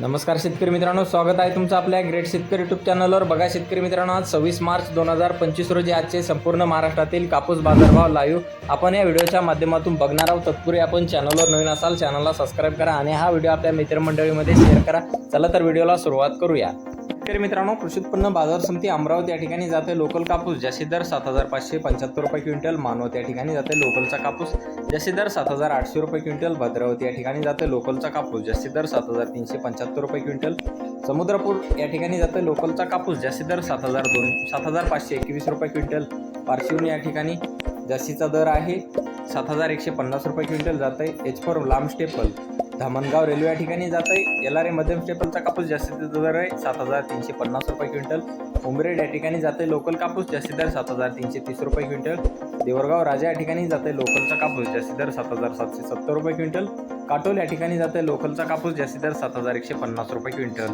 नमस्कार शेतकरी मित्रांनो स्वागत आहे तुमचं आपल्या ग्रेट शेतकरी युट्यूब चॅनलवर बघा शेतकरी मित्रांनो आज सव्वीस मार्च दोन हजार पंचवीस रोजी आजचे संपूर्ण महाराष्ट्रातील कापूस बाजारभाव लाईव्ह आपण या व्हिडिओच्या माध्यमातून बघणार आहोत. तत्पूर्वी आपण चॅनलवर नवीन असाल चॅनलला सबस्क्राईब करा आणि हा व्हिडिओ आपल्या मित्रमंडळीमध्ये शेअर करा. चला तर व्हिडिओला सुरुवात करूया. शेतकरी मित्रांनो कृषी उत्पन्न बाजार समिती अमरावती या ठिकाणी जाते. लोकल कापूस जास्तीत दर सात हजार पाचशे पंच्याहत्तर रुपये क्विंटल. मानवत या ठिकाणी जाते. लोकलचा कापूस जसे दर सात हजार आठशे रुपये क्विंटल. भद्रावती या ठिकाणी जाते. लोकलचा कापूस जास्तीत दर सात हजार तीनशे पंच्याहत्तर रुपये क्विंटल. समुद्रपूर या ठिकाणी जाते. लोकलचा कापूस जास्तीत दर सात हजार दोन सात हजार पाचशे एकवीस रुपये क्विंटल. पारशिवनी या ठिकाणी जास्तीचा दर आहे सात हजार एकशे पन्नास रुपये क्विंटल. जाते. आहे एच फोर लांब स्टेपल. धामणगाव रेल्वे या ठिकाणी जात आहे एल आर ए मध्यम स्टेपलचा कापूस जास्तीचा दर आहे सात हजार तीनशे पन्नास रुपये क्विंटल. उमरेड या ठिकाणी जाते लोकल कापूस जास्तीत दर सात हजार तीनशे तीस रुपये क्विंटल. देवरगाव राजा या ठिकाणी जाते लोकलचा कापूस जास्तीत दर सात हजार सातशे सत्तर रुपये क्विंटल. काटोल या ठिकाणी जाते लोकलचा कापूस जास्तीत दर सात हजार एकशे पन्नास रुपये क्विंटल.